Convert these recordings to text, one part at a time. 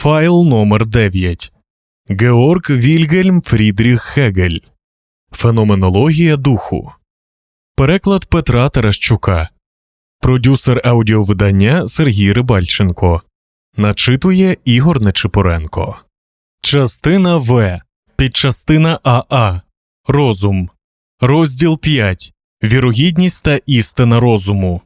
Файл номер 9 Георг Вільгельм Фрідріх Хегель Феноменологія духу. Переклад Петра Таращука. Продюсер аудіовидання Сергій Рибальченко. Начитує Ігор Нечипоренко. Частина В. Підчастина АА. Розум. Розділ 5. Вірогідність та істина розуму.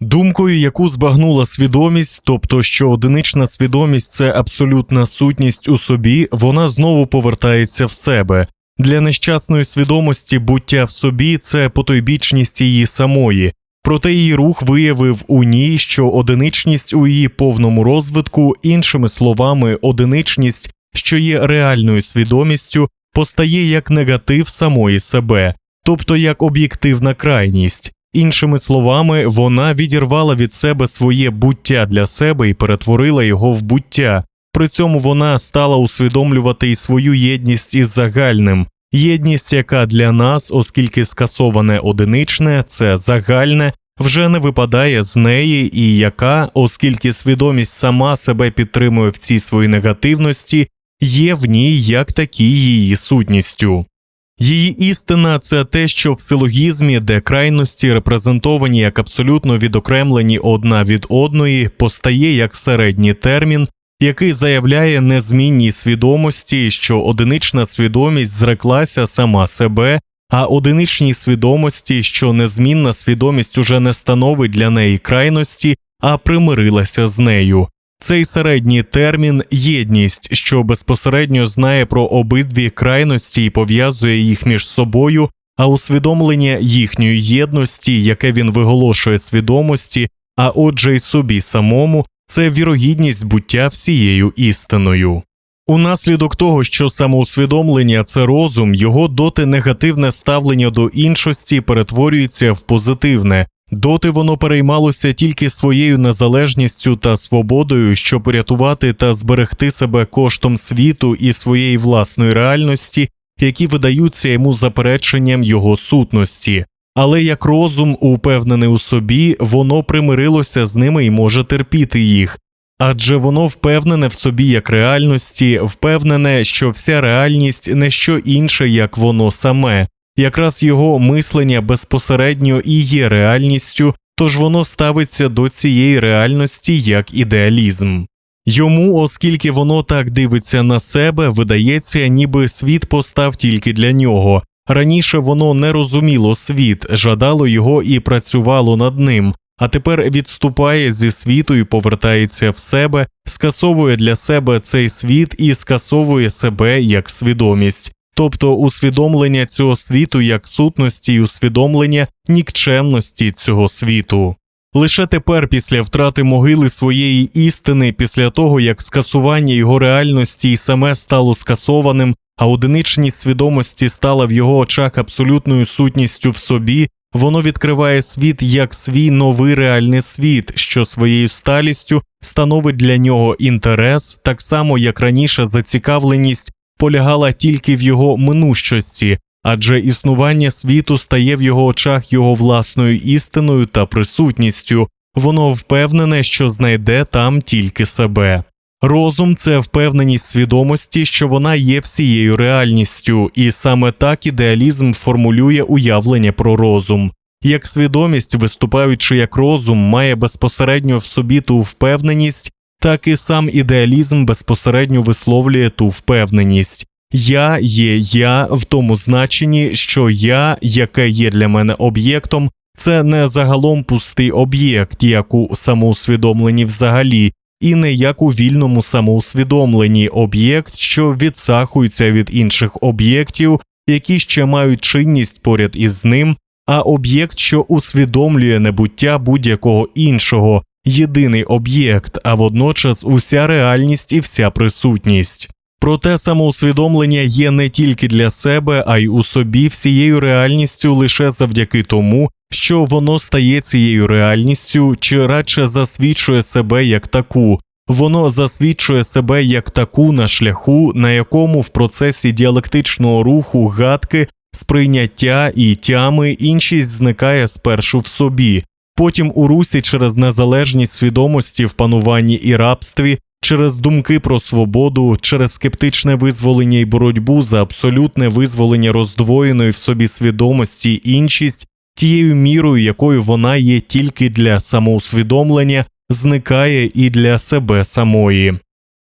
Думкою, яку збагнула свідомість, тобто що одинична свідомість це абсолютна сутність у собі, вона знову повертається в себе. Для нещасної свідомості буття в собі це потойбічність її самої, проте її рух виявив у ній, що одиничність у її повному розвитку, іншими словами, одиничність, що є реальною свідомістю, постає як негатив самої себе, тобто як об'єктивна крайність. Іншими словами, вона відірвала від себе своє буття для себе і перетворила його в буття. При цьому вона стала усвідомлювати і свою єдність із загальним, єдність, яка для нас, оскільки скасоване одиничне, це загальне, вже не випадає з неї, і яка, оскільки свідомість сама себе підтримує в цій своїй негативності, є в ній як такій її сутністю. Її істина це те, що в силогізмі, де крайності репрезентовані як абсолютно відокремлені одна від одної, постає як середній термін, який заявляє незмінній свідомості, що одинична свідомість зреклася сама себе, а одиничній свідомості, що незмінна свідомість уже не становить для неї крайності, а примирилася з нею. Цей середній термін єдність, що безпосередньо знає про обидві крайності і пов'язує їх між собою, а усвідомлення їхньої єдності, яке він виголошує свідомості, а отже, й собі самому, це вірогідність буття всією істиною. Унаслідок того, що самоусвідомлення це розум, його доти негативне ставлення до іншості перетворюється в позитивне, доти воно переймалося тільки своєю незалежністю та свободою, щоб рятувати та зберегти себе коштом світу і своєї власної реальності, які видаються йому запереченням його сутності. Але як розум, упевнений у собі, воно примирилося з ними і може терпіти їх. Адже воно впевнене в собі як реальності, впевнене, що вся реальність не що інше, як воно саме, якраз його мислення безпосередньо і є реальністю, тож воно ставиться до цієї реальності як ідеалізм. Йому, оскільки воно так дивиться на себе, видається, ніби світ постав тільки для нього. Раніше воно не розуміло світ, жадало його і працювало над ним, а тепер відступає зі світу і повертається в себе, скасовує для себе цей світ і скасовує себе як свідомість, тобто усвідомлення цього світу як сутності і усвідомлення нікчемності цього світу. Лише тепер, після втрати могили своєї істини, після того як скасування його реальності і саме стало скасованим, а одиничність свідомості стала в його очах абсолютною сутністю в собі, воно відкриває світ як свій новий реальний світ, що своєю сталістю становить для нього інтерес, так само як раніше зацікавленість полягала тільки в його минущості, адже існування світу стає в його очах його власною істиною та присутністю, воно впевнене, що знайде там тільки себе. Розум це впевненість свідомості, що вона є всією реальністю, і саме так ідеалізм формулює уявлення про розум. Як свідомість, виступаючи як розум, має безпосередньо в собі ту впевненість, так і сам ідеалізм безпосередньо висловлює ту впевненість. Я є я в тому значенні, що я, яке є для мене об'єктом, це не загалом пустий об'єкт, як у самоусвідомленні взагалі, і не як у вільному самоусвідомленні об'єкт, що відсахується від інших об'єктів, які ще мають чинність поряд із ним, а об'єкт, що усвідомлює небуття будь-якого іншого, єдиний об'єкт, а водночас уся реальність і вся присутність. Проте самоусвідомлення є не тільки для себе, а й у собі всією реальністю лише завдяки тому, що воно стає цією реальністю чи радше засвідчує себе як таку, воно засвідчує себе як таку на шляху, на якому в процесі діалектичного руху гадки, сприйняття і тями іншість зникає спершу в собі, потім у русі через незалежність свідомості в пануванні і рабстві через думки про свободу, через скептичне визволення і боротьбу за абсолютне визволення роздвоєної в собі свідомості іншість, тією мірою, якою вона є тільки для самоусвідомлення, зникає і для себе самої.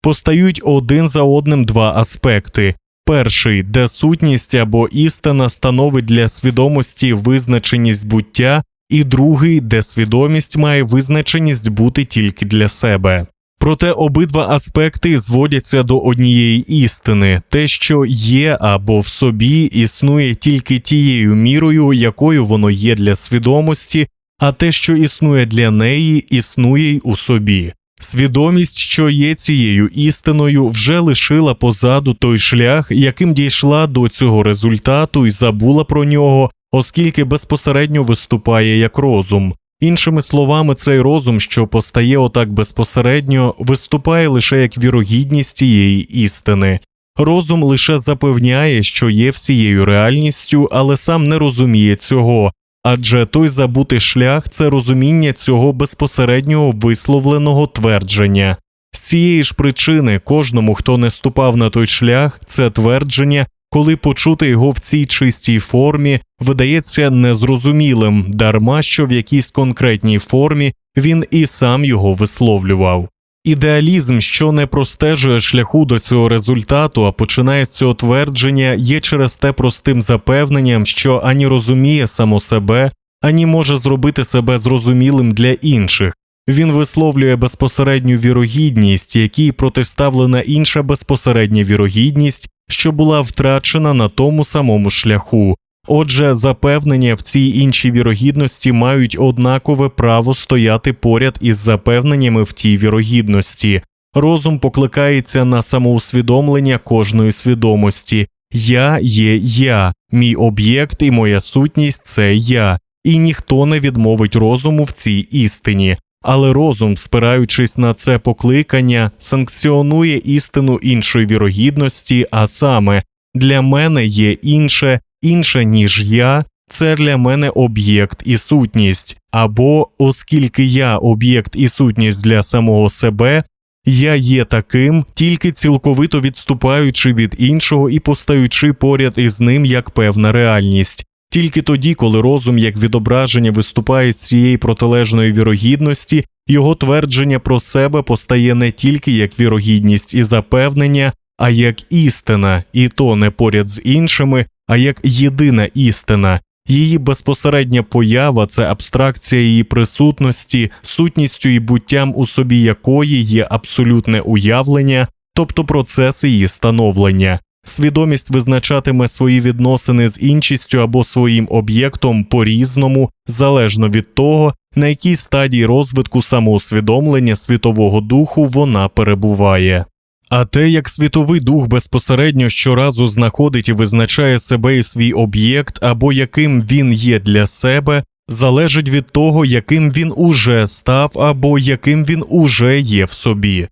Постають один за одним два аспекти. Перший, де сутність або істина становить для свідомості визначеність буття, і другий, де свідомість має визначеність бути тільки для себе. Проте обидва аспекти зводяться до однієї істини те, що є або в собі існує тільки тією мірою, якою воно є для свідомості, а те, що існує для неї, існує й у собі. Свідомість, що є цією істиною, вже лишила позаду той шлях, яким дійшла до цього результату і забула про нього, оскільки безпосередньо виступає як розум. Іншими словами, цей розум, що постає отак безпосередньо, виступає лише як вірогідність тієї істини. Розум лише запевняє, що є всією реальністю, але сам не розуміє цього, адже той забутий шлях це розуміння цього безпосереднього висловленого твердження. З цієї ж причини кожному, хто не ступав на той шлях, це твердження, коли почути його в цій чистій формі, видається незрозумілим, дарма що в якійсь конкретній формі він і сам його висловлював. Ідеалізм, що не простежує шляху до цього результату, а починає з цього твердження, є через те простим запевненням, що ані розуміє само себе, ані може зробити себе зрозумілим для інших. Він висловлює безпосередню вірогідність, якій протиставлена інша безпосередня вірогідність, що була втрачена на тому самому шляху. Отже, запевнення в цій іншій вірогідності мають однакове право стояти поряд із запевненнями в тій вірогідності. Розум покликається на самоусвідомлення кожної свідомості. Я є я, мій об'єкт і моя сутність це я, і ніхто не відмовить розуму в цій істині. Але розум, спираючись на це покликання, санкціонує істину іншої вірогідності, а саме для мене є інше, інше ніж я, це для мене об'єкт і сутність, або оскільки я об'єкт і сутність для самого себе, я є таким, тільки цілковито відступаючи від іншого і постаючи поряд із ним як певна реальність. Тільки тоді, коли розум як відображення виступає з цієї протилежної вірогідності, його твердження про себе постає не тільки як вірогідність і запевнення, а як істина, і то не поряд з іншими, а як єдина істина. Її безпосередня поява це абстракція її присутності, сутністю і буттям у собі якої є абсолютне уявлення, тобто процес її становлення. Свідомість визначатиме свої відносини з іншістю або своїм об'єктом по різному, залежно від того, на якій стадії розвитку самоусвідомлення світового духу вона перебуває. А те, як світовий дух безпосередньо щоразу знаходить і визначає себе і свій об'єкт, або яким він є для себе, залежить від того, яким він уже став, або яким він уже є в собі.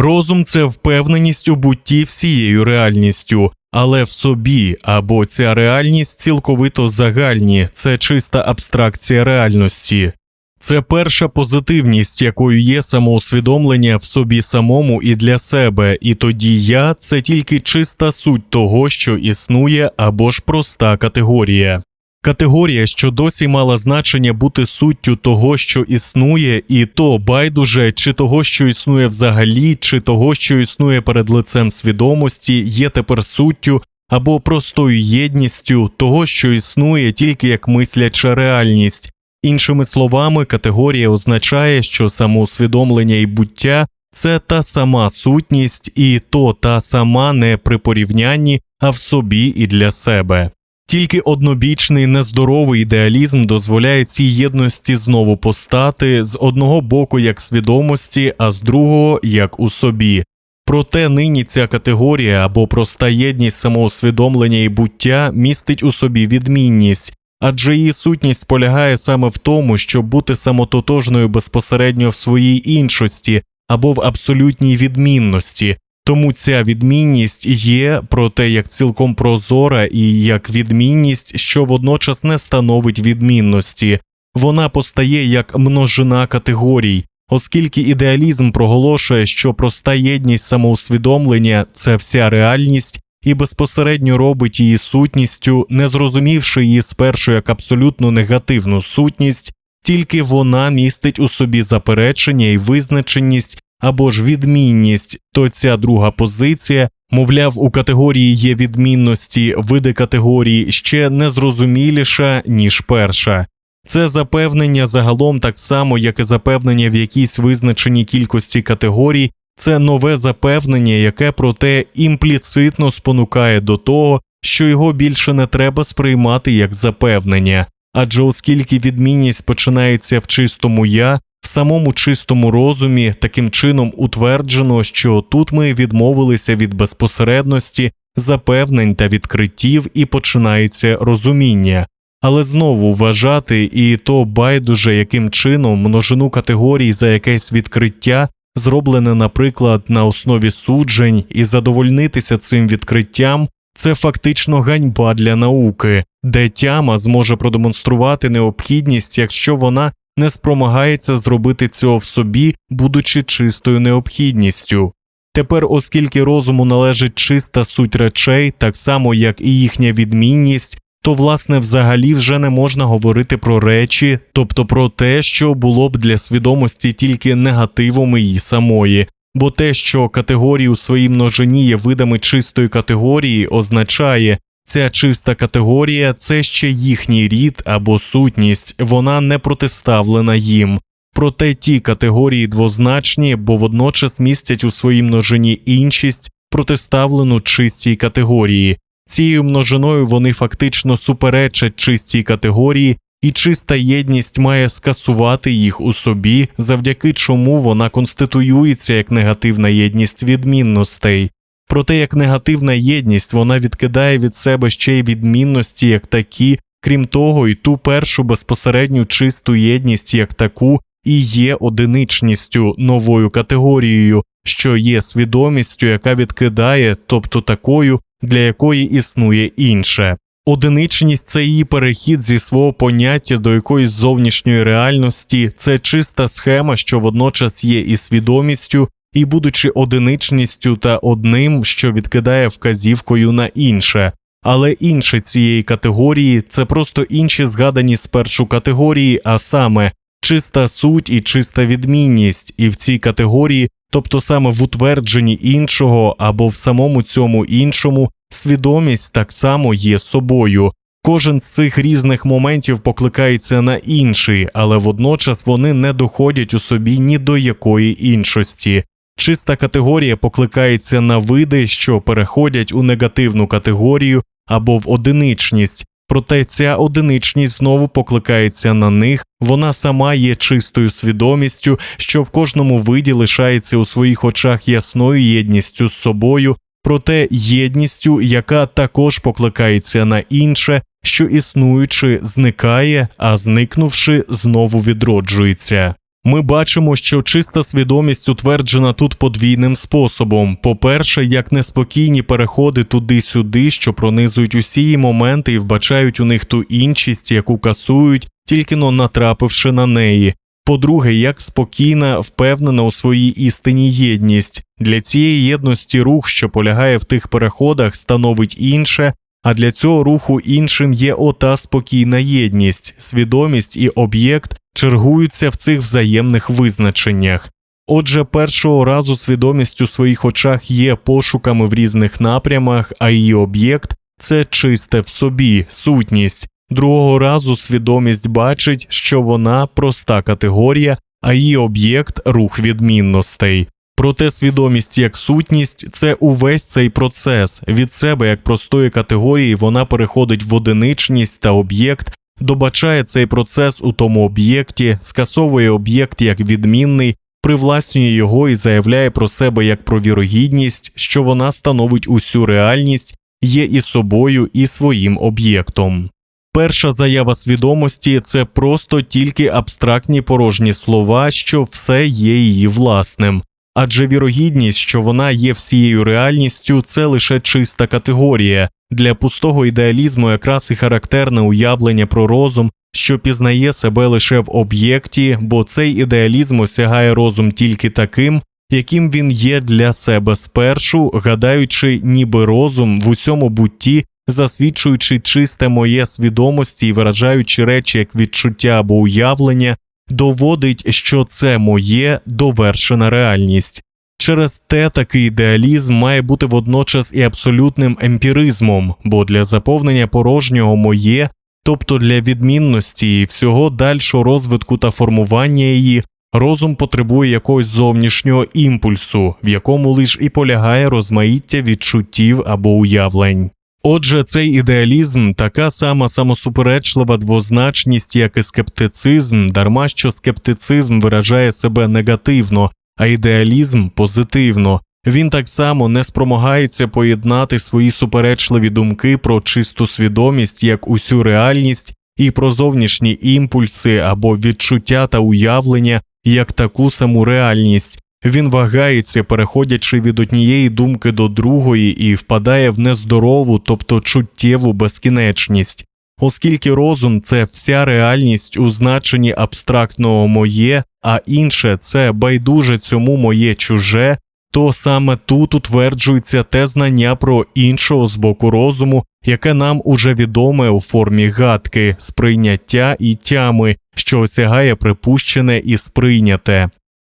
Розум це впевненість у бутті всією реальністю, але в собі або ця реальність цілковито загальні, це чиста абстракція реальності. Це перша позитивність, якою є самоусвідомлення в собі самому і для себе, і тоді я це тільки чиста суть того, що існує, або ж проста категорія. Категорія, що досі мала значення бути суттю того, що існує, і то байдуже чи того, що існує взагалі, чи того, що існує перед лицем свідомості, є тепер суттю або простою єдністю того, що існує тільки як мисляча реальність. Іншими словами, категорія означає, що самоусвідомлення і буття це та сама сутність, і то та сама не при порівнянні, а в собі і для себе. Тільки однобічний нездоровий ідеалізм дозволяє цій єдності знову постати з одного боку як свідомості, а з другого як у собі. Проте нині ця категорія або проста єдність самоусвідомлення і буття містить у собі відмінність, адже її сутність полягає саме в тому, щоб бути самототожною безпосередньо в своїй іншості або в абсолютній відмінності. Тому ця відмінність є проте як цілком прозора і як відмінність, що водночас не становить відмінності. Вона постає як множина категорій, оскільки ідеалізм проголошує, що проста єдність самоусвідомлення це вся реальність, і безпосередньо робить її сутністю, не зрозумівши її спершу як абсолютно негативну сутність, тільки вона містить у собі заперечення і визначеність або ж відмінність, то ця друга позиція, мовляв, у категорії є відмінності, види категорії ще незрозуміліша, ніж перша. Це запевнення загалом так само, як і запевнення в якійсь визначеній кількості категорій, це нове запевнення, яке проте імпліцитно спонукає до того, що його більше не треба сприймати як запевнення, адже оскільки відмінність починається в чистому я, самому чистому розумі, таким чином утверджено, що тут ми відмовилися від безпосередності, запевнень та відкриттів, і починається розуміння. Але знову вважати і то байдуже, яким чином множину категорій за якесь відкриття, зроблене, наприклад, на основі суджень, і задовольнитися цим відкриттям, це фактично ганьба для науки, де тяма зможе продемонструвати необхідність, якщо вона не спромагається зробити цього в собі, будучи чистою необхідністю. Тепер, оскільки розуму належить чиста суть речей, так само як і їхня відмінність, то власне взагалі вже не можна говорити про речі, тобто про те, що було б для свідомості тільки негативом її самої, бо те, що категорії у своїй множині є видами чистої категорії, означає, ця чиста категорія це ще їхній рід або сутність, вона не протиставлена їм. Проте ті категорії двозначні, бо водночас містять у своїй множині іншість, протиставлену чистій категорії. Цією множиною вони фактично суперечать чистій категорії, і чиста єдність має скасувати їх у собі, завдяки чому вона конституюється як негативна єдність відмінностей. Проте як негативна єдність вона відкидає від себе ще й відмінності як такі, крім того, і ту першу безпосередню чисту єдність як таку і є одиничністю новою категорією, що є свідомістю, яка відкидає, тобто такою, для якої існує інше. Одиничність це її перехід зі свого поняття до якоїсь зовнішньої реальності, це чиста схема, що водночас є і свідомістю, і будучи одиничністю та одним, що відкидає вказівкою на інше. Але інше цієї категорії це просто інші згадані спершу категорії, а саме чиста суть і чиста відмінність, і в цій категорії, тобто саме в утвердженні іншого або в самому цьому іншому, свідомість так само є собою. Кожен з цих різних моментів покликається на інший, але водночас вони не доходять у собі ні до якої іншості. Чиста категорія покликається на види, що переходять у негативну категорію або в одиничність, проте ця одиничність знову покликається на них, вона сама є чистою свідомістю, що в кожному виді лишається у своїх очах ясною єдністю з собою, проте єдністю, яка також покликається на інше, що існуючи, зникає, а зникнувши, знову відроджується. Ми бачимо, що чиста свідомість утверджена тут подвійним способом. По-перше, як неспокійні переходи туди-сюди, що пронизують усі її моменти і вбачають у них ту іншість, яку касують, тільки но натрапивши на неї. По-друге, як спокійна, впевнена у своїй істині єдність. Для цієї єдності рух, що полягає в тих переходах, становить інше, а для цього руху іншим є ота спокійна єдність, свідомість і об'єкт чергуються в цих взаємних визначеннях. Отже, першого разу свідомість у своїх очах є пошуками в різних напрямах, а її об'єкт це чисте в собі, сутність. Другого разу свідомість бачить, що вона проста категорія, а її об'єкт рух відмінностей. Проте свідомість як сутність це увесь цей процес. Від себе як простої категорії вона переходить в одиничність та об'єкт, добачає цей процес у тому об'єкті, скасовує об'єкт як відмінний, привласнює його і заявляє про себе як про вірогідність, що вона становить усю реальність, є і собою, і своїм об'єктом. Перша заява свідомості це просто тільки абстрактні порожні слова, що все є її власним. Адже вірогідність, що вона є всією реальністю, це лише чиста категорія. Для пустого ідеалізму якраз і характерне уявлення про розум, що пізнає себе лише в об'єкті, бо цей ідеалізм осягає розум тільки таким, яким він є для себе спершу, гадаючи, ніби розум в усьому бутті, засвідчуючи чисте моє свідомості і виражаючи речі як відчуття або уявлення, доводить, що це моє довершена реальність. Через те такий ідеалізм має бути водночас і абсолютним емпіризмом, бо для заповнення порожнього моє, тобто для відмінності і всього дальшого розвитку та формування її, розум потребує якогось зовнішнього імпульсу, в якому лиш і полягає розмаїття відчуттів або уявлень. Отже, цей ідеалізм така сама самосуперечлива двозначність, як і скептицизм, дарма що скептицизм виражає себе негативно, а ідеалізм позитивно. Він так само не спромагається поєднати свої суперечливі думки про чисту свідомість як усю реальність і про зовнішні імпульси або відчуття та уявлення як таку саму реальність. Він вагається, переходячи від однієї думки до другої, і впадає в нездорову, тобто чуттєву безкінечність. Оскільки розум це вся реальність у значенні абстрактного моє, а інше це байдуже цьому моє чуже, то саме тут утверджується те знання про іншого з боку розуму, яке нам уже відоме у формі гадки, сприйняття і тями, що осягає припущене і сприйняте.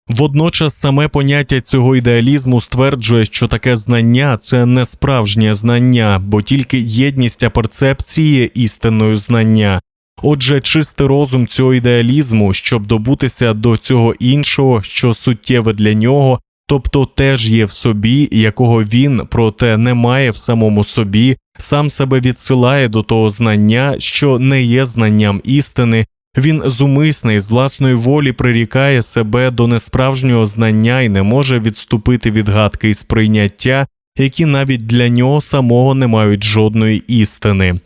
Водночас саме поняття цього ідеалізму стверджує, що таке знання це не справжнє знання, бо тільки єдність перцепції є істинною знання. Отже, чистий розум цього ідеалізму, щоб добутися до цього іншого, що суттєве для нього, тобто теж є в собі, якого він, проте не має в самому собі, сам себе відсилає до того знання, що не є знанням істини, він зумисний з власної волі прирікає себе до несправжнього знання і не може відступити від гадки і сприйняття, які навіть для нього самого не мають жодної істини.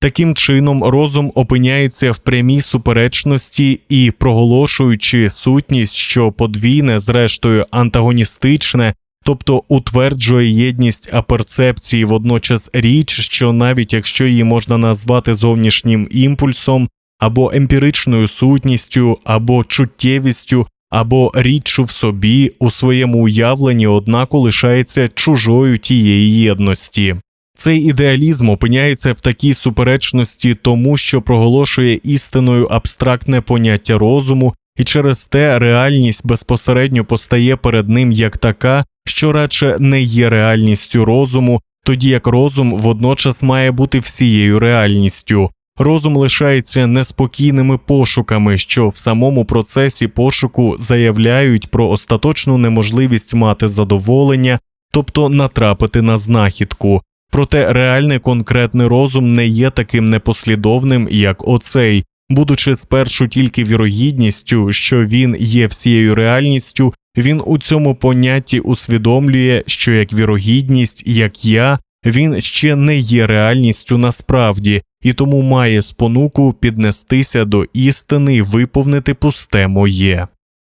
Таким чином, розум опиняється в прямій суперечності і, проголошуючи сутність, що подвійне, зрештою антагоністичне, тобто утверджує єдність аперцепції водночас річ, що навіть якщо її можна назвати зовнішнім імпульсом, або емпіричною сутністю, або чуттєвістю, або річчю в собі у своєму уявленні, однако лишається чужою тієї єдності. Цей ідеалізм опиняється в такій суперечності, тому що проголошує істиною абстрактне поняття розуму, і через те реальність безпосередньо постає перед ним як така, що радше не є реальністю розуму, тоді як розум водночас має бути всією реальністю. Розум лишається неспокійними пошуками, що в самому процесі пошуку заявляють про остаточну неможливість мати задоволення, тобто натрапити на знахідку. Проте реальний конкретний розум не є таким непослідовним, як оцей, будучи спершу тільки вірогідністю, що він є всією реальністю, він у цьому понятті усвідомлює, що як вірогідність, як я, він ще не є реальністю насправді і тому має спонуку піднестися до істини і виповнити пусте моє.